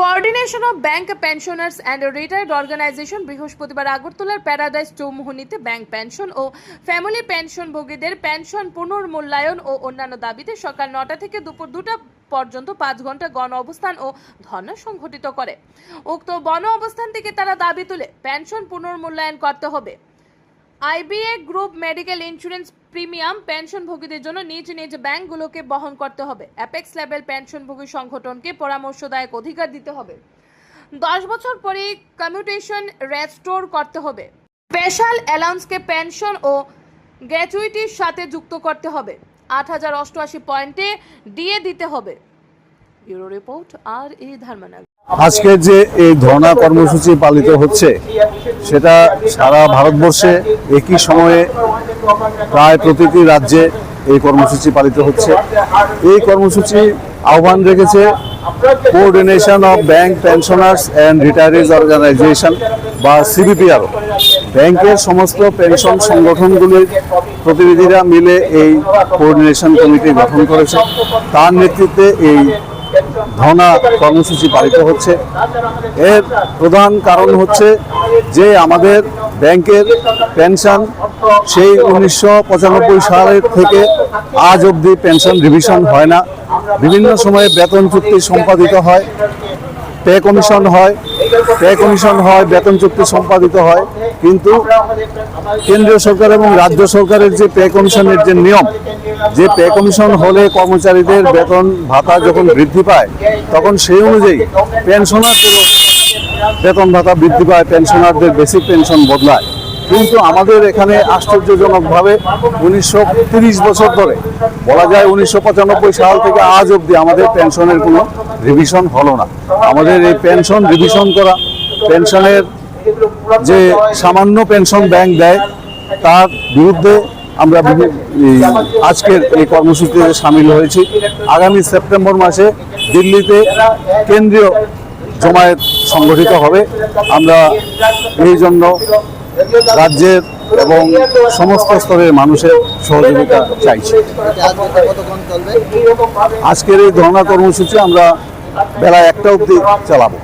Coordination of bank pensioners and retired organisation বৃহস্পতিবার আগরতলার Paradise চৌমুহনীতে ব্যাংক পেনশন ও ফ্যামিলি পেনশনভোগীদের পেনশন পুনর্মূল্যায়ন ও অন্যান্য দাবিতে সকাল নটা থেকে দুপুর দুটা পর্যন্ত পাঁচ ঘণ্টা গণ অবস্থান ও ধর্ণা সংঘটিত করে। উক্ত গণ অবস্থান থেকে তারা দাবি তুলে পেনশন পুনর্মূল্যায়ন করতে হবে। IBA group medical insurance premium পেনশনভোগীদের জন্য নিজ নিজ ব্যাংকগুলোকে বহন করতে হবে। অ্যাপেক্স লেভেল পেনশনভোগী সংগঠনকে পরামর্শদায়ক অধিকার দিতে হবে। দশ বছর পরে কমিউটেশন রেস্টোর করতে হবে। স্পেশাল অ্যালাউন্সকে পেনশন ও গ্র্যাচুইটির সাথে যুক্ত করতে হবে। আট হাজার অষ্টআশি পয়েন্টে ডিএ দিতে হবে। ব্যুরো রিপোর্ট আর এ ধর্মনগর আজকে যে এই ধর্ণা কর্মসূচি পালিত হচ্ছে, সেটা সারা ভারতবর্ষে একই সময়ে প্রায় প্রতিটি রাজ্যে এই কর্মসূচি পালিত হচ্ছে। এই কর্মসূচি আহ্বান রেখেছে coordination of bank pensioners and retirees organisation বা সিবিপিআরও ব্যাংকের সমস্ত পেনশন সংগঠনগুলির প্রতিনিধিরা মিলে এই কোঅর্ডিনেশন কমিটি গঠন করেছে। তার নেতৃত্বে এই ধর্ণা কর্মসূচি পালিত হচ্ছে। এর প্রধান কারণ হচ্ছে যে আমাদের ব্যাংকের পেনশন সেই উনিশশো পঁচানব্বই সালের থেকে আজ অবধি পেনশন রিভিশন হয় না। বিভিন্ন সময়ে বেতন চুক্তি সম্পাদিত হয়, পে কমিশন হয় পে কমিশন হয়, বেতন চুক্তি সম্পাদিত হয়, কিন্তু কেন্দ্রীয় সরকার এবং রাজ্য সরকারের যে পে কমিশনের যে নিয়ম, যে পে কমিশন হলে কর্মচারীদের বেতন, ভাতা যখন বৃদ্ধি পায়, তখন সেই অনুযায়ী পেনশনারদেরও বেতন, ভাতা বৃদ্ধি পায়, পেনশনারদের বেসিক পেনশন বদলায়। কিন্তু আমাদের এখানে আশ্চর্যজনকভাবে উনিশশো বছর ধরে, বলা যায় উনিশশো পঁচানব্বই সাল থেকে আজ অবধি আমাদের পেনশনের কোনো রিভিশন হলো না। আমাদের এই পেনশন রিভিশন করা পেনশনের যে সামান্য পেনশন ব্যাংক দেয়, তার বিরুদ্ধে আমরা আজকের এই কর্মসূচিতে সামিল হয়েছি। আগামী সেপ্টেম্বর মাসে দিল্লিতে কেন্দ্রীয় জমায়েত সংগঠিত হবে। আমরা এই জন্য রাজ্যের এবং সমস্ত স্তরের মানুষের সহযোগিতা চাইছি। আজকের এই ধর্ণা কর্মসূচি আমরা বেলা একটা অব্দি চালাবো।